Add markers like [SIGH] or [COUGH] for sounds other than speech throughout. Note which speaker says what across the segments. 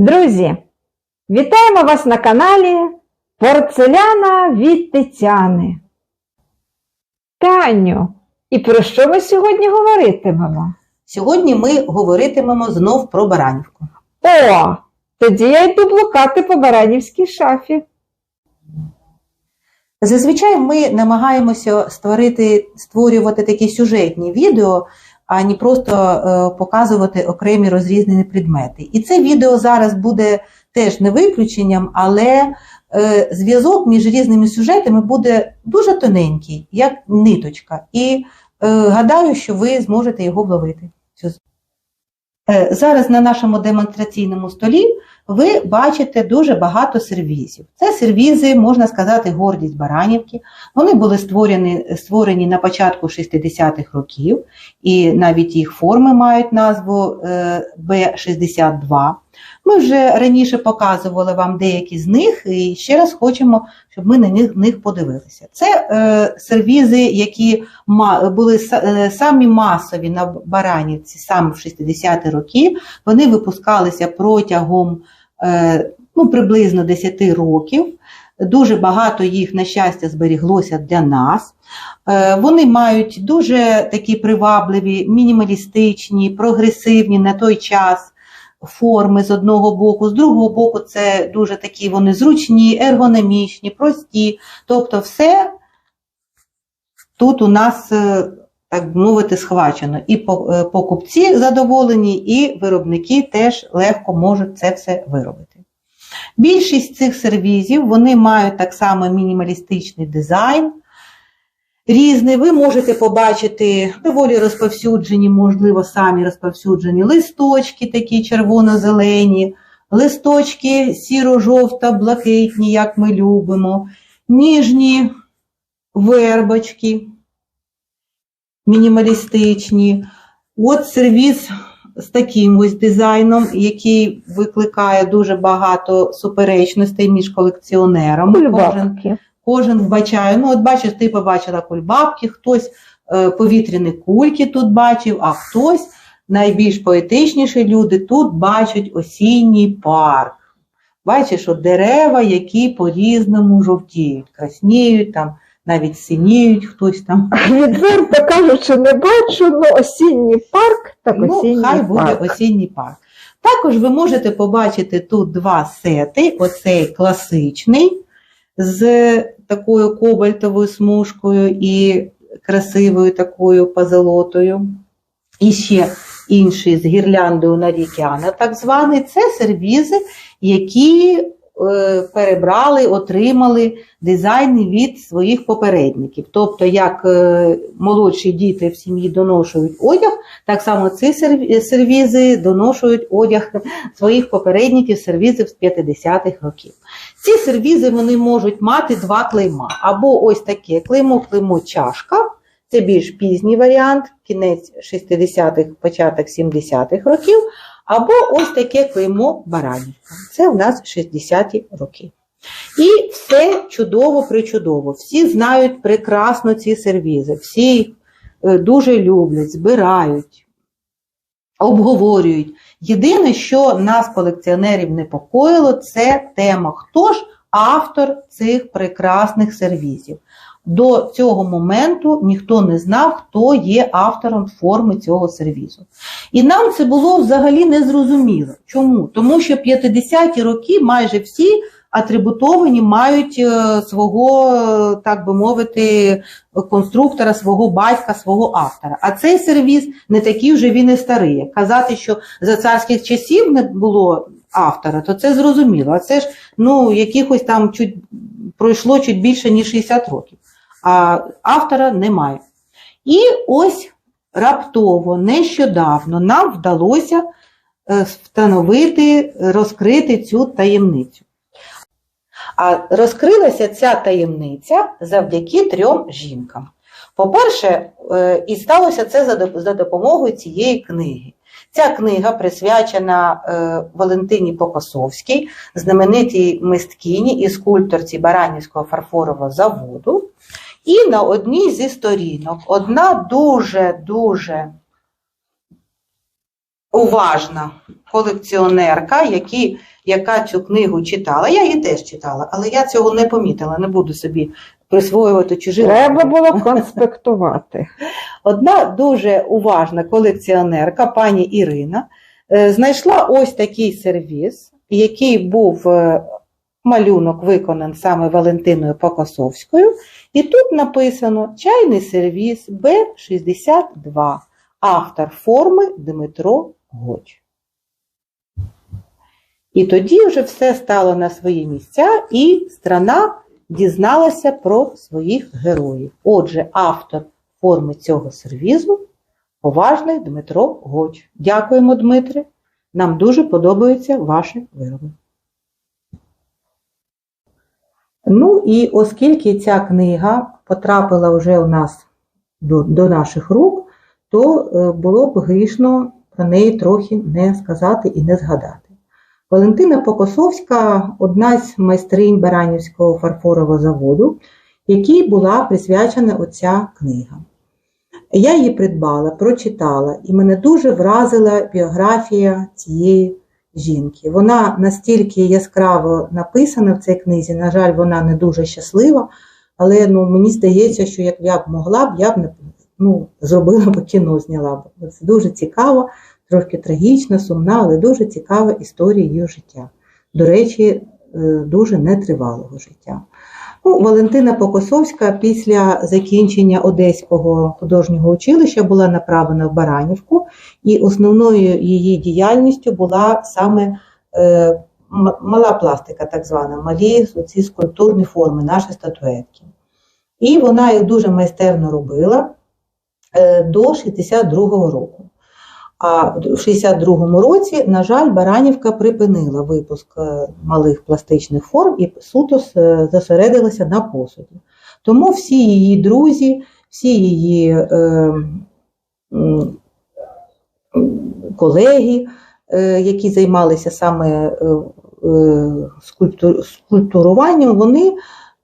Speaker 1: Друзі, вітаємо вас на каналі Порцеляна від Тетяни. Таню, і про що ми сьогодні говоритимемо?
Speaker 2: Сьогодні ми говоритимемо знов про Баранівку.
Speaker 1: О, тоді я йду блукати по Баранівській шафі.
Speaker 2: Зазвичай ми намагаємося створити, створювати такі сюжетні відео, а не просто е, показувати окремі розрізнені предмети. І це відео зараз буде теж не виключенням, але е, зв'язок між різними сюжетами буде дуже тоненький, як ниточка. І е, гадаю, що ви зможете його вловити. Зараз на нашому демонстраційному столі ви бачите дуже багато сервізів. Це сервізи, можна сказати, гордість Баранівки. Вони були створені, створені на початку 60-х років, і навіть їх форми мають назву е, Б-62. Ми вже раніше показували вам деякі з них, і ще раз хочемо, щоб ми на них, них подивилися. Це е, сервізи, які були е, самі масові на Баранівці саме в 60-ті роки. Вони випускалися протягом ну, приблизно 10 років. Дуже багато їх, на щастя, зберіглося для нас. Е, Вони мають дуже такі привабливі, мінімалістичні, прогресивні на той час форми з одного боку, з другого боку, це дуже такі вони зручні, ергономічні, прості. Тобто, все тут у нас, е, так мовити, схвачено. І е, покупці задоволені, і виробники теж легко можуть це все виробити. Більшість цих сервізів вони мають так само мінімалістичний дизайн. Різний, ви можете побачити доволі розповсюджені, можливо, самі розповсюджені листочки, такі червоно-зелені, листочки сіро-жовто-блакитні, як ми любимо, ніжні вербочки, мінімалістичні. От сервіс з таким ось дизайном, який викликає дуже багато суперечностей між колекціонерами. Кожен, кожен вбачає. Ну, от бачиш, ти побачила кульбабки, хтось е, повітряні кульки тут бачив, а хтось, найбільш поетичніші люди, тут бачать осінній парк. Бачиш, от дерева, які по-різному жовтіють, красніють, там, навіть синіють, хтось там. [LAUGHS]
Speaker 1: Відверто кажучи, не бачу, ну осінній парк, так
Speaker 2: Ну,
Speaker 1: осінній
Speaker 2: хай буде осінній парк. Також ви можете побачити тут два сети: оцей класичний з такою кобальтовою смужкою і красивою такою позолотою. І ще інший з гірляндою нарікяна, так званий. Це сервізи, які перебрали, отримали дизайни від своїх попередників. Тобто, як е, молодші діти в сім'ї доношують одяг, так само ці сервізи доношують одяг своїх попередників, сервізів з 50-х років. Ці сервізи вони можуть мати два клейма. Або ось таке клеймо, клеймо чашка, це більш пізній варіант, кінець 60-х, початок 70-х років, або ось таке клеймо баранівка. Це у нас 60-ті роки. І все чудово причудово. Всі знають прекрасно ці сервізи, всі їх е, дуже люблять, збирають, обговорюють. Єдине, що нас, колекціонерів, непокоїло, це тема, хто ж автор цих прекрасних сервізів. До цього моменту ніхто не знав, хто є автором форми цього сервізу. І нам це було взагалі незрозуміло. Чому? Тому що 50-ті роки майже всі атрибутовані мають е, свого, е, так би мовити, конструктора, свого батька, свого автора. А цей сервіз не такий вже він і старий. Казати, що за царських часів не було автора, то це зрозуміло. А це ж ну, якихось там чуть пройшло чуть більше, ніж 60 років. А автора немає. І ось раптово, нещодавно нам вдалося е, встановити, розкрити цю таємницю. А розкрилася ця таємниця завдяки трьом жінкам. По-перше, е, і сталося це за допомогою цієї книги. Ця книга присвячена е, Валентині Покосовській, знаменитій мисткині і скульпторці Баранівського фарфорового заводу. І на одній зі сторінок одна дуже-дуже уважна колекціонерка, які, яка цю книгу читала. Я її теж читала, але я цього не помітила, не буду собі присвоювати чужі.
Speaker 1: Треба було [LAUGHS] конспектувати.
Speaker 2: Одна дуже уважна колекціонерка, пані Ірина, е, знайшла ось такий сервіс, який був е, малюнок виконаний саме Валентиною Покосовською. І тут написано чайний сервіс Б62, автор форми Дмитро Гоч. І тоді вже все стало на свої місця, і страна дізналася про своїх героїв. Отже, автор форми цього сервізу поважний Дмитро Гоч. Дякуємо, Дмитре. Нам дуже подобаються ваші вироби. Ну і оскільки ця книга потрапила вже у нас до, до наших рук, то е, було б грішно про неї трохи не сказати і не згадати. Валентина Покосовська одна з майстринь Баранівського фарфорового заводу, якій була присвячена оця книга. Я її придбала, прочитала, і мене дуже вразила біографія цієї жінки. Вона настільки яскраво написана в цій книзі, на жаль, вона не дуже щаслива, але ну, мені здається, що як я б могла б, я б не- ну, зробила б кіно, зняла б. Це дуже цікаво, трошки трагічна, сумна, але дуже цікава історія її життя. До речі, е, дуже нетривалого життя. Ну, Валентина Покосовська після закінчення Одеського художнього училища була направлена в Баранівку, і основною її діяльністю була саме е, мала пластика, так звана, малі ці скульптурні форми, наші статуетки. І вона їх дуже майстерно робила е, до 62-го року. А в 62-му році, на жаль, Баранівка припинила випуск е, малих пластичних форм і суто зосередилася на посуді. Тому всі її друзі, всі її е, колеги, е, які займалися саме е, е, скульптуруванням, вони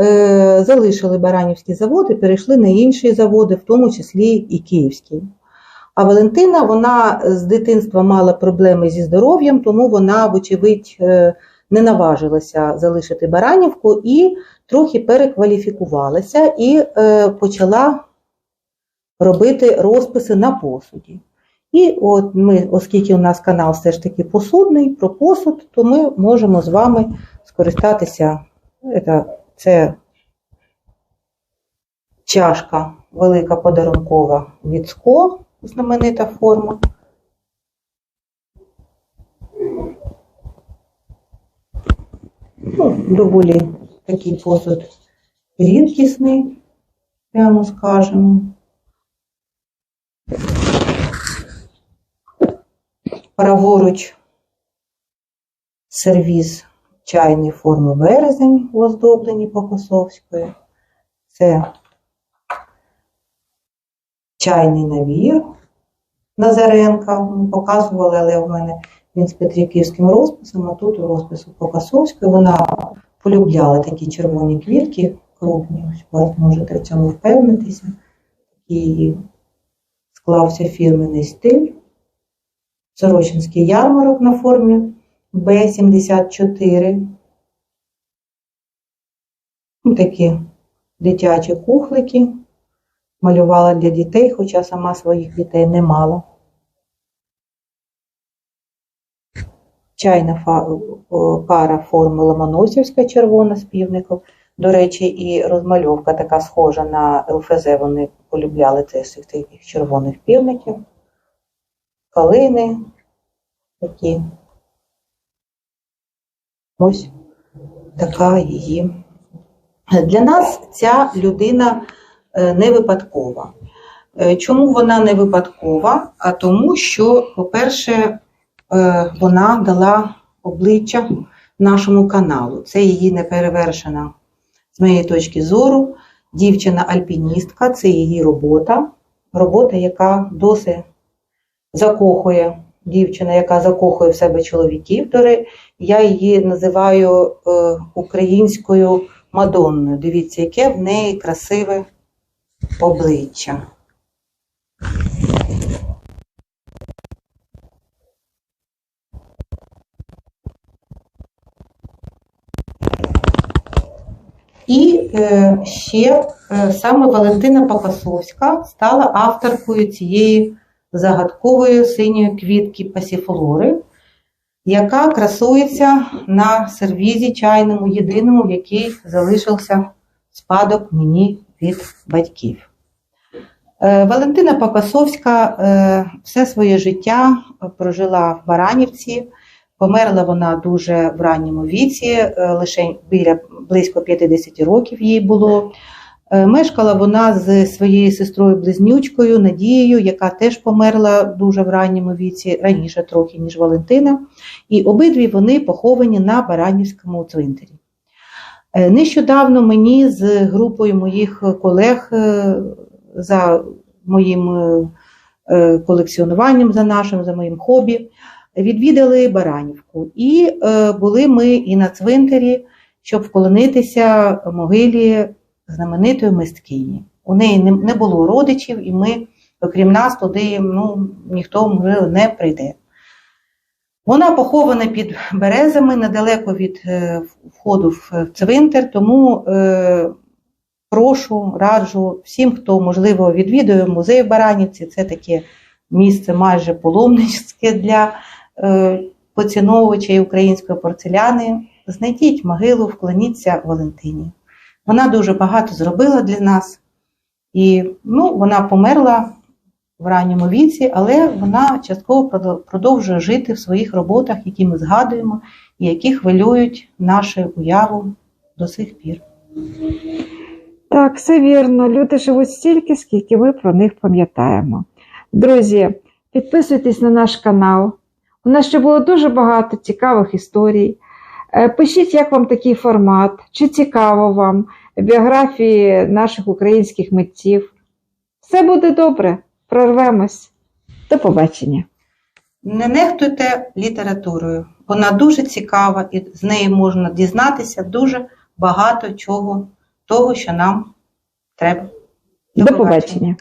Speaker 2: е, залишили Баранівський завод і перейшли на інші заводи, в тому числі і Київський. А Валентина вона з дитинства мала проблеми зі здоров'ям, тому вона, вочевидь, е, не наважилася залишити Баранівку і трохи перекваліфікувалася і е, почала робити розписи на посуді. І от ми, оскільки у нас канал все ж таки посудний про посуд, то ми можемо з вами скористатися. Це, чашка велика подарункова від СКО, знаменита форма. Ну, доволі такий посуд рідкісний, прямо скажемо. Праворуч сервіз чайної форми березень, оздоблені Покосовською. Це чайний набір Назаренка. Показували, але в мене він з Петриківським розписом, а тут у розпису Покосовської. Вона полюбляла такі червоні квітки крупні. Ось можете в цьому впевнитися. І склався фірменний стиль. Сорочинський ярмарок на формі Б-74. Ну, Такі дитячі кухлики. Малювала для дітей, хоча сама своїх дітей не мала. Чайна пара форми Ломоносівська червона з. До речі, і розмальовка така схожа на ЛФЗ. Вони полюбляли цих таких червоних півників. Калини такі. Ось така її. Для нас ця людина не випадкова. Е, Чому вона не випадкова? А тому, що, по-перше, е, вона дала обличчя нашому каналу. Це її неперевершена, з моєї точки зору, дівчина-альпіністка, це її робота. Робота, яка досить закохує дівчина, яка закохує в себе чоловіків. Я її називаю е, українською Мадонною. Дивіться, яке в неї красиве обличчя. І е, ще е, саме Валентина Папасовська стала авторкою цієї загадкової синьої квітки пасіфлори, яка красується на сервізі чайному, єдиному, в який залишився спадок мені від батьків. Е, Валентина Покосовська е, все своє життя прожила в Баранівці. Померла вона дуже в ранньому віці, е, лише біля близько 50 років їй було. Мешкала вона з своєю сестрою-близнючкою Надією, яка теж померла дуже в ранньому віці, раніше трохи, ніж Валентина. І обидві вони поховані на Баранівському цвинтарі. Е, Нещодавно мені з групою моїх колег е, за моїм е, колекціонуванням, за нашим, за моїм хобі, відвідали Баранівку. І були ми і на цвинтарі, щоб вклонитися могилі знаменитої мисткині. У неї не, не було родичів, і ми, окрім нас, туди ну, ніхто не прийде. Вона похована під березами недалеко від е, входу в цвинтар, тому е, прошу, раджу всім, хто можливо відвідує музей в Баранівці. Це таке місце майже паломницьке для е, поціновувачів української порцеляни. Знайдіть могилу, вклоніться Валентині. Вона дуже багато зробила для нас, і ну, вона померла в ранньому віці, але вона частково продовжує жити в своїх роботах, які ми згадуємо, і які хвилюють нашу уяву до сих пір.
Speaker 1: Так, все вірно. Люди живуть стільки, скільки ми про них пам'ятаємо. Друзі, підписуйтесь на наш канал. У нас ще було дуже багато цікавих історій. Е, Пишіть, як вам такий формат, чи цікаво вам біографії наших українських митців. Все буде добре, прорвемось. До побачення.
Speaker 2: Не нехтуйте літературою. Вона дуже цікава і з неї можна дізнатися дуже багато чого, того, що нам треба.
Speaker 1: До побачення.